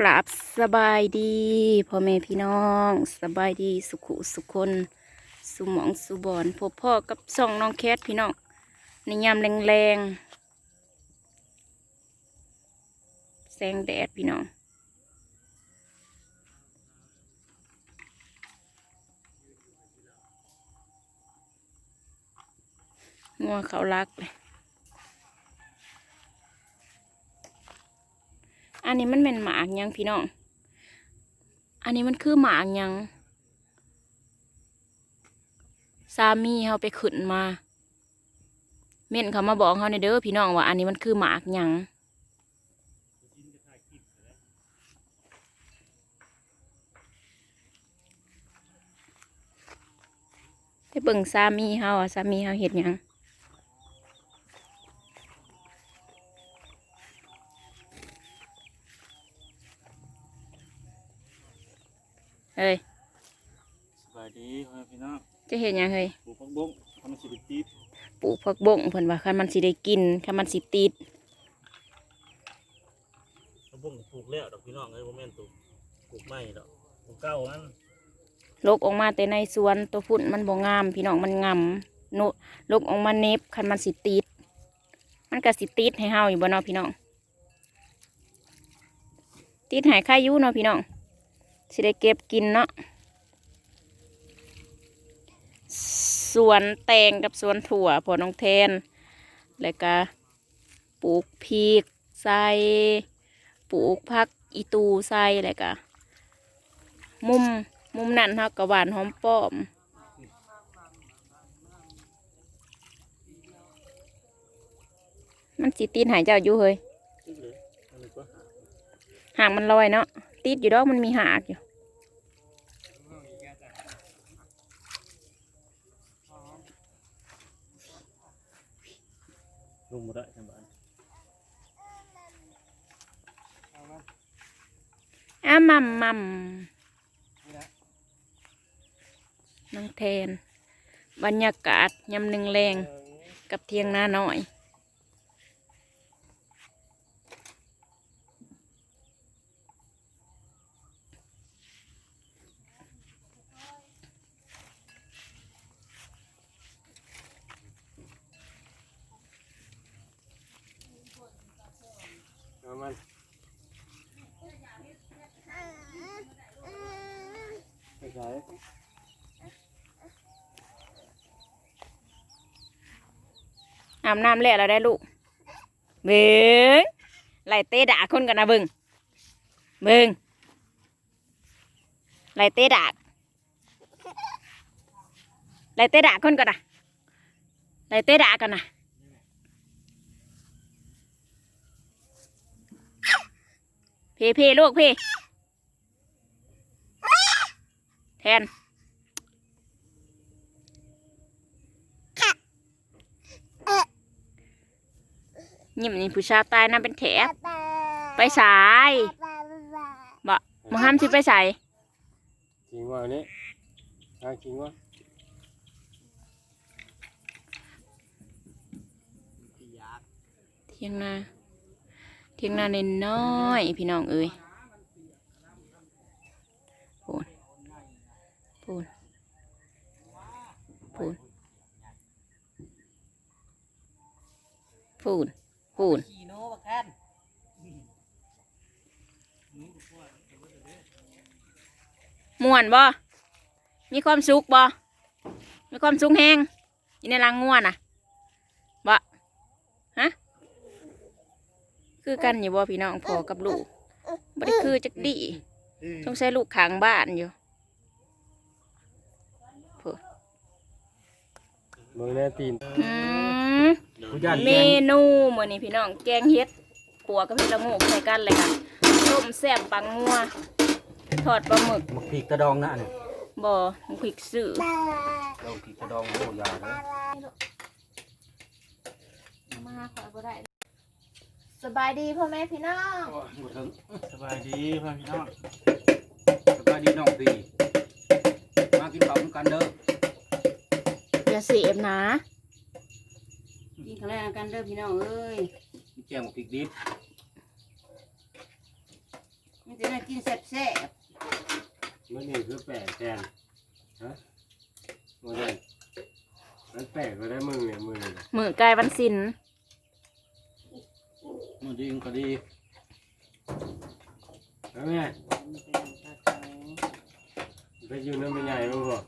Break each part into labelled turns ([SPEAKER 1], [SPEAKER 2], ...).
[SPEAKER 1] กราบสบายดีพ่อแม่พี่น้องสบายดีสุขุสุคนสุหมองสุบอนพบพ่อกับส่องน้องแคทพี่น้องในยามแรงๆแสงแดดพี่น้องงัวเขารักเลย นนี้มันเป็นหมากยังพี่น้อง อันนี้มันคือหมากยังสามีเขาไปขึ้นมา เม่นเขามาบอกเขาในเด้อพี่น้องว่า อันนี้มันคือหมากยังไปเบิ่งสามีเขาอะสามีเขาเห็ดยัง เฮ้ย
[SPEAKER 2] สบายดีพ่อแม่พี่น้อง
[SPEAKER 1] จะเห็นยังเฮ้ย
[SPEAKER 2] ปลูกผักบุ้งทำมันสิบติด
[SPEAKER 1] ปลูกผักบงเพิ่นว่าคันมันสิได้กินคันมันสิติด
[SPEAKER 2] ผักบุ้งปลูกแล้วดอกพี่น้องเอ้ยโมเมนต์ปลูกปลูกไม่ดอกปลูกเก้ามัน
[SPEAKER 1] ลกออกมาแต่ในสวนตัวพุ่นมันบ่งาม พี่น้องมันงามโนลกออกมาเน็บคันมันสิติด มันก็สิติดให้เฮาอยู่บ่เนาะพี่น้อง ติดให้ค่ายุเนาะพี่น้องสิได้เก็บกินเนาะ สวนแตงกับสวนถั่วพอน้องแทน แล้วก็ปลูกพริกใส่ปลูกผักอีตูใส่แล้วก็มุมมุมนั่นเฮากะหวานหอมป้อมมันสิตีนหายเจ้าอยู่เฮ้ย
[SPEAKER 2] ติดเลยอันนี้ก็หา
[SPEAKER 1] หางมันลอยเนาะติดอยู่ดอกมันมีหากอยู่
[SPEAKER 2] ลงมาได้ทั้งบ้าน
[SPEAKER 1] อ้ามัมมัมน้องแทนบรรยากาศยำหนึ่งแรงกับเทียงนาหน่อย
[SPEAKER 2] ใส่
[SPEAKER 1] อาบน้ำแล้วเราได้ลูก เบิ้งไล่เตะด่าคนกันนะเบิ้งเบิ้งไล่เตะด่าไล่เตะด่าคนกันนะไล่เตะด่ากันนะพี่พี่ลูกพี่แทน ยิ้มนี่ผู้ชายตายนั่นเป็นแถบไปสายบ่มึงห้ามสิไปใส่
[SPEAKER 2] จริงว่าอันนี้ทางจริงว่า
[SPEAKER 1] เทียงนาเทียงนาเนนน้อยๆพี่น้องเอ้ยพูนพูนพูนพูน พูน
[SPEAKER 2] ขี่โน่บักแคน
[SPEAKER 1] ม่วนบ่ มีความสุขบ่ มีความสุขแฮงอยู่ในรังง่วนน่ะบ่ ฮะ คือกันอยู่บ่พี่น้องพ่อกับลูกบ่ได้คือจักดีต้องใช้ลูกขางบ้านอยู่
[SPEAKER 2] เมืองแน่ตีน
[SPEAKER 1] อืม
[SPEAKER 2] ผู้ยัน
[SPEAKER 1] เมนูมื้อนี้พี่น้องแกงเฮ็ดขัวกับเฮ็ดละโงกใส่กันเลยค่ะต้มแซ่บปังงัวทอดปลาหมึก
[SPEAKER 3] มักพริกกระดองนะอันนี้
[SPEAKER 1] บ่พริกซื้อ
[SPEAKER 3] เราพริกกระดองโอ้ยาเลย
[SPEAKER 1] มาขอบ่ได้สบายดีพ่อแม่พี่น้อง
[SPEAKER 3] หมดถึง
[SPEAKER 2] สบายดีพ่อพี่น้อง
[SPEAKER 3] สบายดีน้องพี่มากินข้าวกันเด้อ
[SPEAKER 1] อย่าเสียบนะกิ นข้าวแรงกันเด้อพี่น้องเอ้ย
[SPEAKER 3] แกงมักพริกดิบ
[SPEAKER 4] มันจะได้กินแซ่บ
[SPEAKER 5] มันนี่คือแปดแทนฮะโมเดลมันแปดก็ได้มึงเนี่ยมึงเนี่ย
[SPEAKER 1] มือไกลวันสิน
[SPEAKER 2] มือดีก็ดี
[SPEAKER 5] แล้วแม่
[SPEAKER 4] ๆมันเป็นปลาเขา
[SPEAKER 5] ไปอยู่นั่นเป็นไงบ้างบ่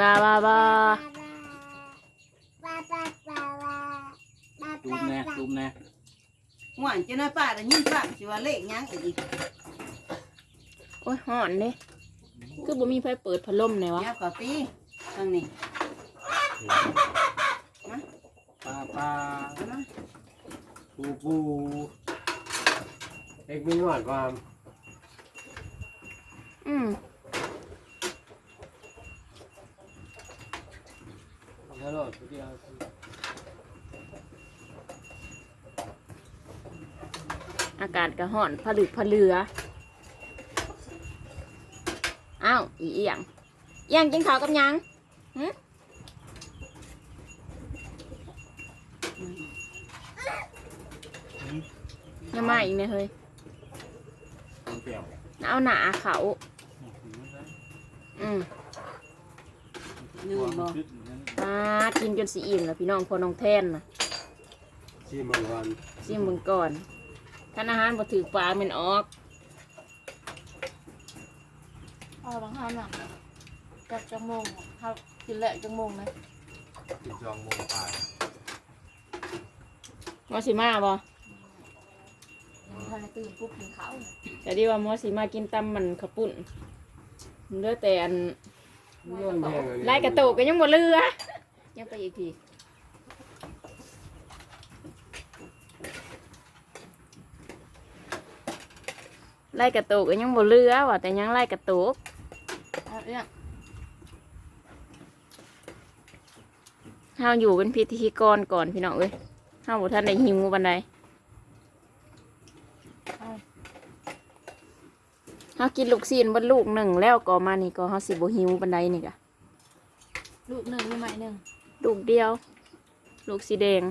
[SPEAKER 1] บาบาบา
[SPEAKER 2] จุ่มแน่จุ่มแน่
[SPEAKER 4] หวานจะน้อยป้าแต่ยิ่งป้าสิว่าเลขหยังอีก
[SPEAKER 1] โอ้ยห่อนเด้คือบ่มีไฟเปิดพัดลมไหนวะ
[SPEAKER 4] เดี๋ยวก่อนตีทางนี้
[SPEAKER 5] ปลาปลา
[SPEAKER 4] เอามา
[SPEAKER 5] ปูปูเอ็กมีหวานความ
[SPEAKER 1] อืม
[SPEAKER 5] ฮัลโหลเดียว
[SPEAKER 1] อากาศก็ห่อนผลึกผลืออ้าวอีเอียงเอียงกินข้าวกับหยังหึยังมาอีกเนี่ยเฮ้ย
[SPEAKER 2] เปรี้ยว
[SPEAKER 1] เอาหนาเขาอืม
[SPEAKER 4] นึ่งบ่
[SPEAKER 1] มากินจนสีอิ่มแล้วพี่น้องพอน้องแทนนะ
[SPEAKER 5] ชิมมังกร
[SPEAKER 1] ซิมเบิ่งก่อน ท่านอาหารบ่ถือปลามันออก
[SPEAKER 6] เอาบางท่านอะจากจังโมงอะถ้ากินแหละจังโมงนะ
[SPEAKER 3] กินจองโมงปลาย
[SPEAKER 1] มอสิมาบ่
[SPEAKER 6] ถ้าในตื่นปุ๊บกินข้าวน่ะ
[SPEAKER 1] แต่ดีว่ามอสิมากินตำมันขาวปุ่นเหลือแต่อัน
[SPEAKER 5] ย้อนแห้งอันนี้
[SPEAKER 1] ไล่กระโตกก็ยังบ่เหลือยังไปอีกที ไล่กระโตกก็ยังบ่เหลือว่ะแต่ยังไล่กระโตก
[SPEAKER 6] เอาเนี่ย
[SPEAKER 1] เฮาอยู่เป็นพิธีกรก่อนพี่น้องเอ้ยเฮาบ่ทันได้หิวบันไดเฮากินลูกซีนเบ่ลูกหนึ่งแล้วก็มานี่ก็เฮาสิบ่หิวบันไดนี่กะ
[SPEAKER 6] ลูกหนึ่งมีไหมหนึ่ง
[SPEAKER 1] ลูกเดียว ลูกสีแดง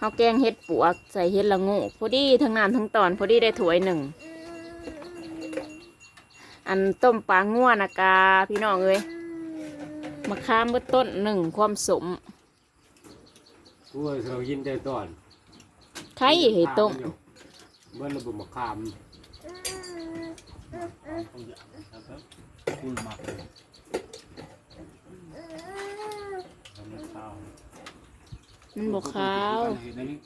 [SPEAKER 1] เฮาแกงเห็ดปวก ใส่เห็ดละโงูพอดีทั้งน้ำทั้งตอนพอดีได้ถ้วยหนึ่ง อันต้มปลาง่วนากาพี่น้องเอ้ยมะขามเบื้ต้นหนึ่งความสม
[SPEAKER 5] กูว่าเรายินแต่ตอน
[SPEAKER 1] ไข่ให้ต้ม
[SPEAKER 5] เมื่อระบบมะขาม
[SPEAKER 2] คุณหมักเลยทำให้ข้าว
[SPEAKER 1] มันบอกขาว
[SPEAKER 3] เห็นอันนี้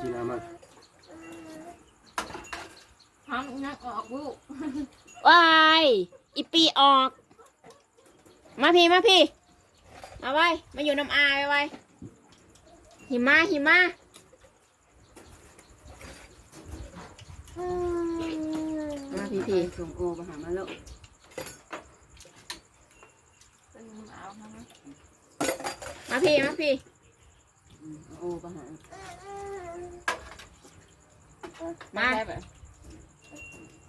[SPEAKER 5] กินน้ำมัน
[SPEAKER 6] ทำนักออกลูก
[SPEAKER 1] ว้ายอีปีออก มาพี่มาพี่มาไว้มาอยู่น้ำอาไว้ไว้หิมะหิมะมาพี่พี่
[SPEAKER 4] ส่งโอไปหามาแล้ว
[SPEAKER 6] เป็ นเอามานะ
[SPEAKER 1] มาพี่มาพี่
[SPEAKER 4] อืมเอาโอไปหา
[SPEAKER 1] มา
[SPEAKER 6] ไปแบบ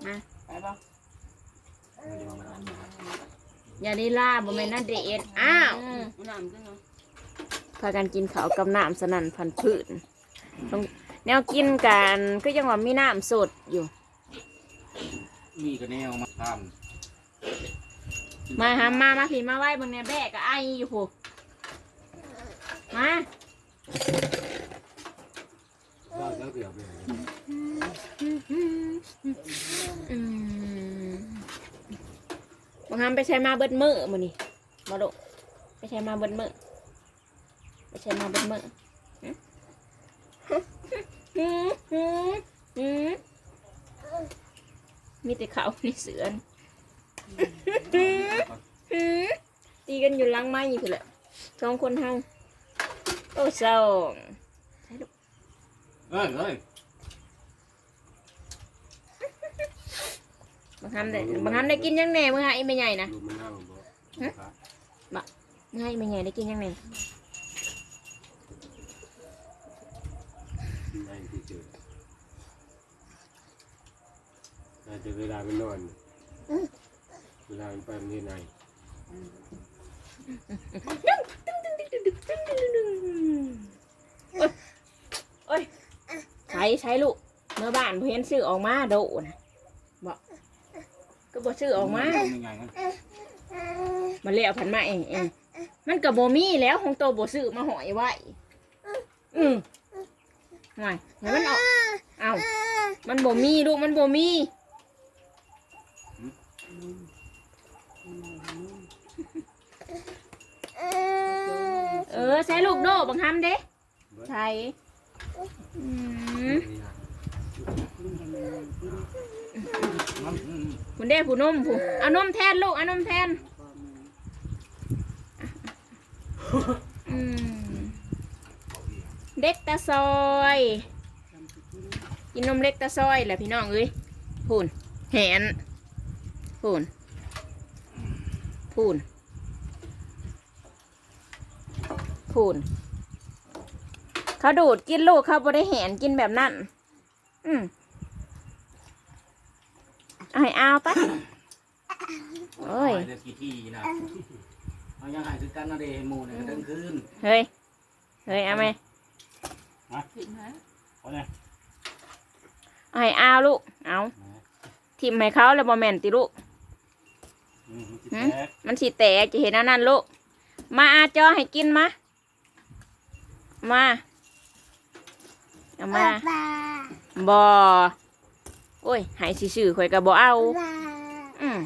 [SPEAKER 1] มา
[SPEAKER 6] ไปปะ
[SPEAKER 1] อย่าได้ล่าบ่แม่นน่าเดทอ้าว
[SPEAKER 4] เอาน้ำขึ้นเนาะ
[SPEAKER 1] พากันกินข้าวกับน้ำสนั่นพันพืชต้องแนวกินกันก็ยังว่ามีน้ำสดอยู่
[SPEAKER 3] มีกระแนวมาท
[SPEAKER 1] มาหามามาพี่มาไหว้บางเนี่ยแบกกับไออยู่ผูมา
[SPEAKER 5] เราจะเกี่ยวไป
[SPEAKER 1] บางครั้งไปใช้มาเบิดมือมือนี่มาดุไปใช้มาเบิดมือไปใช้มาเบิดมือมีแต่เขาในเสือน หึหึตีกันอยู่หล้างไม้อยู่คือแหละสองคนเฮาโอ้สองำ
[SPEAKER 3] เอ้ยเอ้ย
[SPEAKER 1] บางครั้งได้บางครั้งได้กินยังแหน่เมื่อหาอีไม่ใหญ่นะ
[SPEAKER 5] ดูมันน่าบ่
[SPEAKER 1] ฮะเมื่อหาอีไม่ใหญ่ได้กินยังแหน่
[SPEAKER 5] ในที่เจอน่าจะเวลาไปนอน เวลาไปมันที่ไหน
[SPEAKER 1] โอ้ยใช้ใช้ลูกเมื่อบ้านเพื่อนซื้อออกมาโดนะบอกก็บอกซื้อออกมา
[SPEAKER 3] ยังไงกัน
[SPEAKER 1] มันเลี้ยวผันมาเองเองมันกับโบมี่แล้วของโตโบซื้อมาหอยไว้ อืมหน่อยเดี๋ยวมันออก เอามันโบมี่ลูกมันโบมี่เออใช้ลูกโดบังคับเด้ใช่อืมคุณเด้ผู้นมผู้เอานมแทนลูกเอานมแทนอืมเด็กตาซอยกินนมเล็กตาซอยแหละพี่น้องเอ้ยพูนแหนพูนพูน พูนเขาดูดกินลูกเขาบ่ได้แหนกินแบบนั้น อืมเอาให้เอาไปโอ้ย
[SPEAKER 3] เดี๋ยวกี่ทีนะเอายังไงคือกันนะเดหมูเนี่ยกระเดินคืน
[SPEAKER 1] เฮ้ย เฮ้ยเอาไหม
[SPEAKER 6] ผิดนะ
[SPEAKER 3] เอาไง
[SPEAKER 1] เอาให้เอาลูก เอาทิมให้เขาแล้วบอแมนติลูก
[SPEAKER 3] อืม
[SPEAKER 1] หืมมันสิแตกจะเห็นอันนั้นลูก มาอาจอให้กินมา มาเอามาบอโอ้ยใหายซื่อๆข่อยก็บอเอาอืม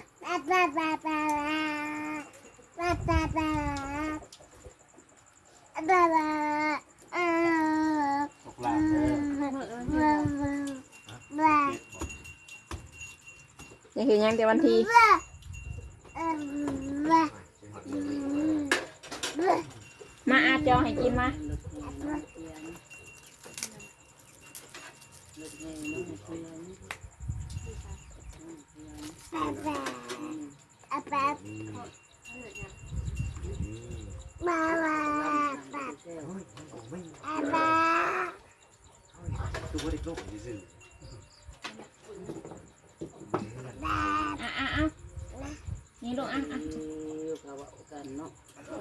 [SPEAKER 3] ตกลางเลย
[SPEAKER 1] อย่าเห็นหยังแต่วันทีมาอาจอให้กินมา นี่ลูกอะอะ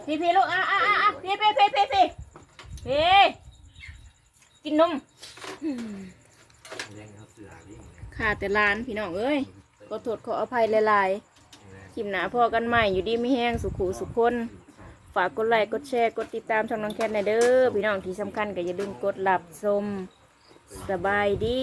[SPEAKER 1] พี่พี่ลูกอะอะอะอ่พี่พี่พี่พี่ พี่พี่กินนมค่ะแต่ร้านพี่น้องเอ้ยขอโทษขออภัยหลายๆคลิปหนาพอกันใหม่อยู่ดีไม่แห้งสุขูสุขคน ฝากกดไลค์กดแชร์กดติดตามช่องน้องแคทในอยเด้อพี่น้องที่สำคัญก็อย่าลืมกดหลับชมสบายดี